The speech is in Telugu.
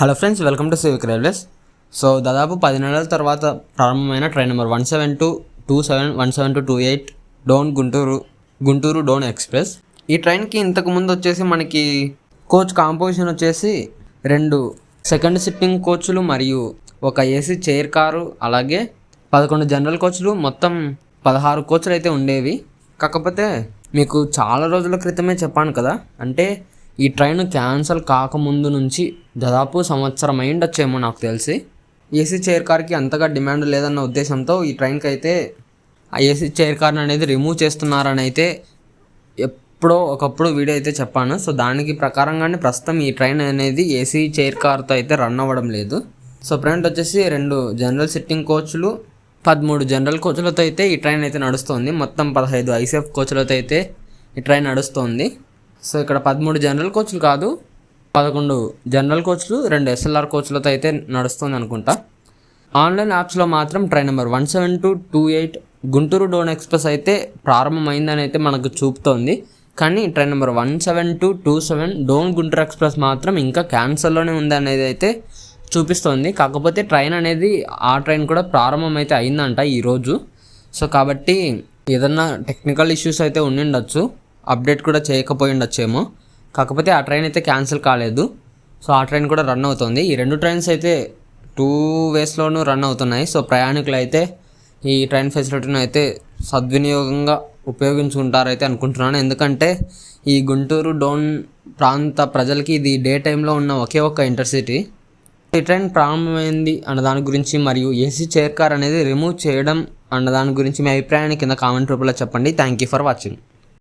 Hello friends welcome to civic railways so దాదాపు పది నెలల తర్వాత ప్రారంభమైన train number one seven two two seven one seven two two eight Dhone Guntur Guntur Dhone express. ఈ ట్రైన్కి ఇంతకు ముందు వచ్చేసి మనకి కోచ్ కాంపోజిషన్ వచ్చేసి రెండు సెకండ్ సిట్టింగ్ కోచ్లు మరియు ఒక ఏసీ చైర్ కారు అలాగే పదకొండు జనరల్ కోచ్లు మొత్తం పదహారు కోచ్లు అయితే ఉండేవి. కాకపోతే మీకు చాలా రోజుల క్రితమే చెప్పాను కదా అంటే ఈ ట్రైన్ క్యాన్సిల్ కాకముందు నుంచి దాదాపు సంవత్సరం అయిండొచ్చేమో నాకు తెలిసి. ఏసీ చైర్ కార్కి అంతగా డిమాండ్ లేదన్న ఉద్దేశంతో ఈ ట్రైన్కి అయితే ఆ ఏసీ చైర్ కార్ని అనేది రిమూవ్ చేస్తున్నారని అయితే ఎప్పుడో ఒకప్పుడు వీడియో అయితే చెప్పాను. సో దానికి ప్రకారంగానే ప్రస్తుతం ఈ ట్రైన్ అనేది ఏసీ చైర్ కార్తో అయితే రన్ అవ్వడం లేదు. సో ఫ్రంట్ వచ్చేసి రెండు జనరల్ సిట్టింగ్ కోచ్లు పదమూడు జనరల్ కోచ్లతో అయితే ఈ ట్రైన్ అయితే నడుస్తుంది. మొత్తం పదహైదు ఐసీఎఫ్ కోచ్లతో అయితే ఈ ట్రైన్ నడుస్తుంది. సో ఇక్కడ పదమూడు జనరల్ కోచ్లు కాదు పదకొండు జనరల్ కోచ్లు రెండు ఎస్ఎల్ఆర్ కోచ్లతో అయితే నడుస్తుంది అనుకుంటా. ఆన్లైన్ యాప్స్లో మాత్రం train number one seven two two eight Guntur Dhone express అయితే ప్రారంభమైందని అయితే మనకు చూపుతోంది. కానీ train number one seven two two seven Dhone Guntur express మాత్రం ఇంకా క్యాన్సల్లోనే ఉంది అనేది అయితే చూపిస్తోంది. కాకపోతే ట్రైన్ అనేది ఆ ట్రైన్ కూడా ప్రారంభం అయితే అయిందంట ఈరోజు. సో కాబట్టి ఏదన్నా టెక్నికల్ ఇష్యూస్ అయితే ఉండిండొచ్చు. అప్డేట్ కూడా చేయకపోయి ఉండొచ్చేమో. కాకపోతే ఆ ట్రైన్ అయితే క్యాన్సిల్ కాలేదు. సో ఆ ట్రైన్ కూడా రన్ అవుతుంది. ఈ రెండు ట్రైన్స్ అయితే టూ వేస్లోనూ రన్ అవుతున్నాయి. సో ప్రయాణికులు అయితే ఈ ట్రైన్ ఫెసిలిటీని అయితే సద్వినియోగంగా ఉపయోగించుకుంటారైతే అనుకుంటున్నాను. ఎందుకంటే ఈ గుంటూరు డోన్ ప్రాంత ప్రజలకి ఇది డే టైంలో ఉన్న ఒకే ఒక్క ఇంటర్సిటీ. ఈ ట్రైన్ ప్రారంభమైంది అన్న దాని గురించి మరియు ఏసీ చైర్ కార్ అనేది రిమూవ్ చేయడం అన్న దాని గురించి మీ అభిప్రాయాన్ని కింద కామెంట్ రూపంలో చెప్పండి. Thank you for watching.